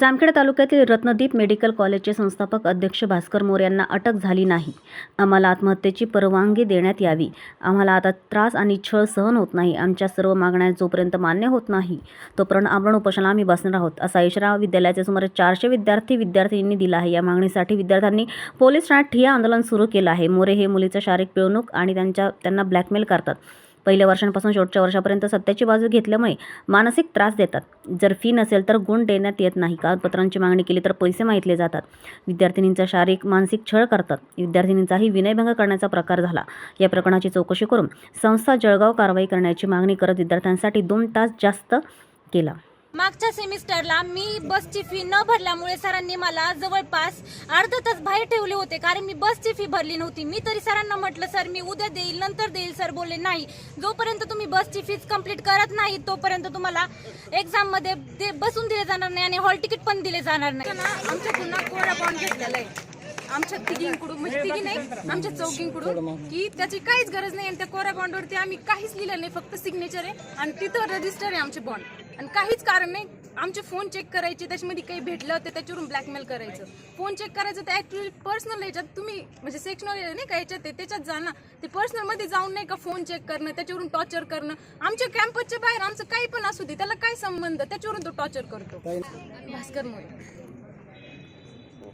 जामखेड तालुक्यातील रत्नदीप मेडिकल कॉलेजचे संस्थापक अध्यक्ष भास्कर मोर यांना अटक झाली नाही. आम्हाला आत्महत्येची परवानगी देण्यात यावी. आम्हाला आता त्रास आणि छळ सहन होत नाही. आमच्या सर्व मागण्या जोपर्यंत मान्य होत नाही तोपर्यंत आपण उपोषणाला आम्ही बसणार आहोत असा इशारा विद्यालयाचे सुमारे चारशे विद्यार्थी विद्यार्थिनींनी दिला आहे. या मागणीसाठी विद्यार्थ्यांनी पोलीस ठाण्यात ठिय्या आंदोलन सुरू केलं आहे. मोरे हे मुलीचं शारीरिक पिळवणूक आणि त्यांच्या त्यांना ब्लॅकमेल करतात. पहिल्या वर्षांपासून शेवटच्या वर्षापर्यंत सत्याची बाजू घेतल्यामुळे मानसिक त्रास देतात. जर फी नसेल तर गुण देण्यात येत नाही. कागदपत्रांची मागणी केली तर पैसे माहितले जातात. विद्यार्थिनींचा शारीरिक मानसिक छळ करतात. विद्यार्थिनींचाही विनयभंग करण्याचा प्रकार झाला. या प्रकरणाची चौकशी करून संस्था जळगाव कारवाई करण्याची मागणी करत विद्यार्थ्यांसाठी दोन तास जास्त केला. मागच्या सेमिस्टरला मी बसची फी न भरल्यामुळे सरांनी मला जवळपास अर्धा तास बाहेर ठेवले होते. कारण मी बसची फी भरली नव्हती. मी तरी सरांना म्हटलं सर मी उद्या देईल नंतर देईल. सर बोलले नाही. जोपर्यंत तुम्ही बसची फीज कंप्लीट करत नाही तोपर्यंत तुम्हाला एक्झाममध्ये ते बसून दिले जाणार नाही आणि हॉल तिकीट पण दिले जाणार नाही. आमच्या पुन्हा कोरा बॉन्ड घेतलेला आहे. आमच्या तिघींकडून म्हणजे तिघी नाही आमच्या चौकींकडून की त्याची काहीच गरज नाही आणि त्या कोरा बॉन्डवरती आम्ही काहीच लिहिलं नाही फक्त सिग्नेचर आहे आणि तिथं रजिस्टर आहे आमचे बॉन्ड आणि काहीच कारण नाही. आमचे फोन चेक करायचे त्याच्यामध्ये काही भेटलं तर त्याच्यावरून ब्लॅकमेल करायचं. फोन चेक करायचं तर ऍक्च्युअली पर्सनल याच्यात तुम्ही म्हणजे सेक्शनल नाही का याच्यात आहे, त्याच्यात जा ना. ते पर्सनलमध्ये जाऊन नाही का फोन चेक करणं त्याच्यावरून टॉर्चर करणं. आमच्या कॅम्पसच्या बाहेर आमचं काही पण असू दे त्याला काय संबंध? त्याच्यावरून तो टॉर्चर करतो. भास्कर मोरे.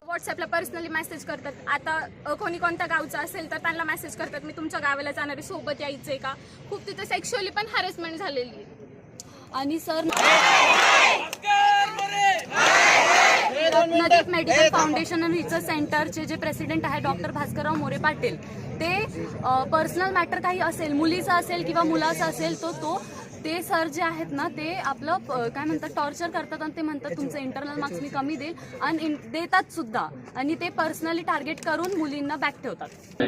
व्हॉट्सअपला पर्सनली मेसेज करतात. आता कोणी कोणत्या गावचं असेल तर त्यांना मेसेज करतात मी तुमच्या गावाला जाणार आहे सोबत यायचंय का? खूप तिथं सेक्शुअली पण हॅरेसमेंट झालेली आहे. आणि सर रत्नदीप मेडिकल फाउंडेशन आणि रिसर्च सेंटरचे जे प्रेसिडेंट आहे डॉक्टर भास्करराव मोरे पाटील ते पर्सनल मॅटर काही असेल मुलीचा असेल किंवा मुलाचा असेल तो तो ते सर जे आहेत ना ते आपलं काय म्हणतात टॉर्चर करतात आणि ते म्हणतात तुमचं इंटरनल मार्क्स मी कमी देईल आणि इन- देतात सुद्धा. आणि ते पर्सनली टार्गेट करून मुलींना बॅक ठेवतात.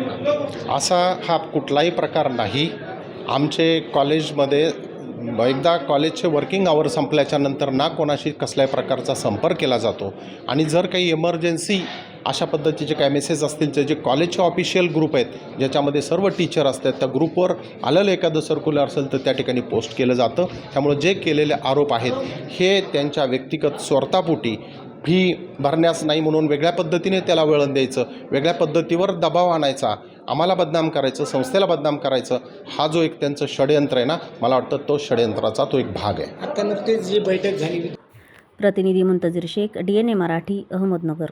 असा हा कुठलाही प्रकार नाही. आमचे कॉलेजमध्ये एकदा कॉलेजचे वर्किंग आवर संपल्याच्या नंतर ना कोणाशी कसल्याही प्रकारचा संपर्क केला जातो. आणि जर काही इमर्जन्सी अशा पद्धतीचे काही मेसेज असतील तर जे कॉलेजचे ऑफिशियल ग्रुप आहेत ज्याच्यामध्ये सर्व टीचर असतात त्या ग्रुपवर आलेलं एखादं सर्क्युलर असेल तर त्या ठिकाणी पोस्ट केलं जातं. त्यामुळे जे केलेले आरोप आहेत हे त्यांच्या व्यक्तिगत स्वार्थापोटी फी भरण्यास नाही म्हणून वेगळ्या पद्धतीने त्याला वळण द्यायचं वेगळ्या पद्धतीवर दबाव आणायचा आम्हाला बदनाम करायचं संस्थेला बदनाम करायचं हा जो एक त्यांचं षडयंत्र आहे ना मला वाटतं तो षडयंत्राचा तो एक भाग आहे. आता नुकतीच जी बैठक झाली प्रतिनिधी Muntazir Shaikh D N A Marathi Ahmednagar.